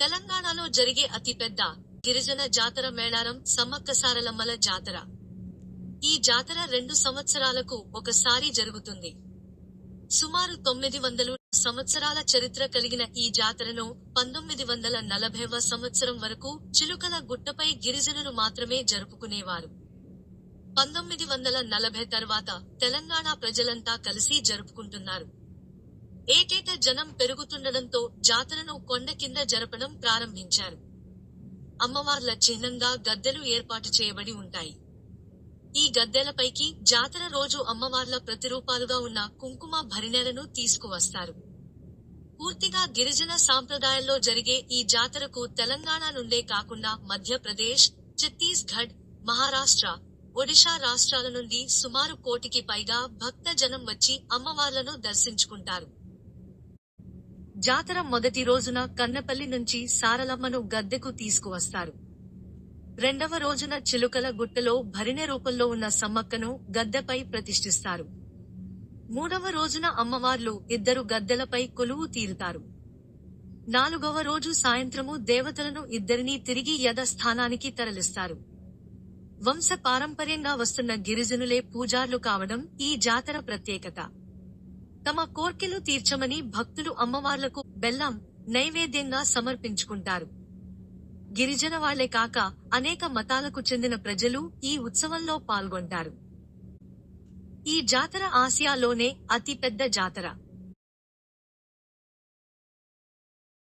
తెలంగాణలో జరిగే అతిపెద్ద గిరిజన జాతర మేళారం సమ్మక్క సారలమ్మల జాతర. ఈ జాతర రెండు సంవత్సరాలకు ఒకసారి జరుగుతుంది. సుమారు తొమ్మిది వందలు సంవత్సరాల చరిత్ర కలిగిన ఈ జాతరను పంతొమ్మిది వందల నలభైవ సంవత్సరం వరకు చిలుకల గుట్టపై గిరిజనులు మాత్రమే జరుపుకునేవారు. పంతొమ్మిది వందల నలభై తర్వాత తెలంగాణ ప్రజలంతా కలిసి జరుపుకుంటున్నారు. ఏటేటా జనం పెరుగుతుండడంతో జాతరను కొండ కింద జరపడం ప్రారంభించారు. అమ్మవార్ల చిహ్నంగా గద్దెలు ఏర్పాటు చేయబడి ఉంటాయి. ఈ గద్దెలపైకి జాతర రోజు అమ్మవార్ల ప్రతిరూపాలుగా ఉన్న కుంకుమ భరిణెలను తీసుకువస్తారు. పూర్తిగా గిరిజన సాంప్రదాయాల్లో జరిగే ఈ జాతరకు తెలంగాణ నుండే కాకుండా మధ్యప్రదేశ్ ఛత్తీస్గఢ్ మహారాష్ట్ర ఒడిషా రాష్ట్రాల నుండి సుమారు కోటికి పైగా భక్త జనం వచ్చి అమ్మవార్లను దర్శించుకుంటారు. జాతర మొదటి రోజున కన్నపల్లి నుంచి సారలమ్మను గద్దెకు తీసుకువస్తారు. రెండవ రోజున చిలుకల గుట్టలో భరిణె రూపంలో ఉన్న సమ్మక్కను గద్దెపై ప్రతిష్ఠిస్తారు. మూడవ రోజున అమ్మవార్లు ఇద్దరు గద్దెలపై కొలువు తీరుతారు. నాలుగవ రోజు సాయంత్రము దేవతలను ఇద్దరినీ తిరిగి యథస్థానానికి తరలిస్తారు. వంశ పారంపర్యంగా వస్తున్న గిరిజనులే పూజార్లు కావడం ఈ జాతర ప్రత్యేకత. తమ కోర్కెలు తీర్చమని భక్తులు అమ్మవార్లకు బెల్లం నైవేద్యంగా సమర్పించుకుంటారు. గిరిజన వాళ్ళే కాక అనేక మతాలకు చెందిన ప్రజలు ఈ ఉత్సవంలో పాల్గొంటారు. ఈ జాతర ఆసియాలోనే అతిపెద్ద జాతర.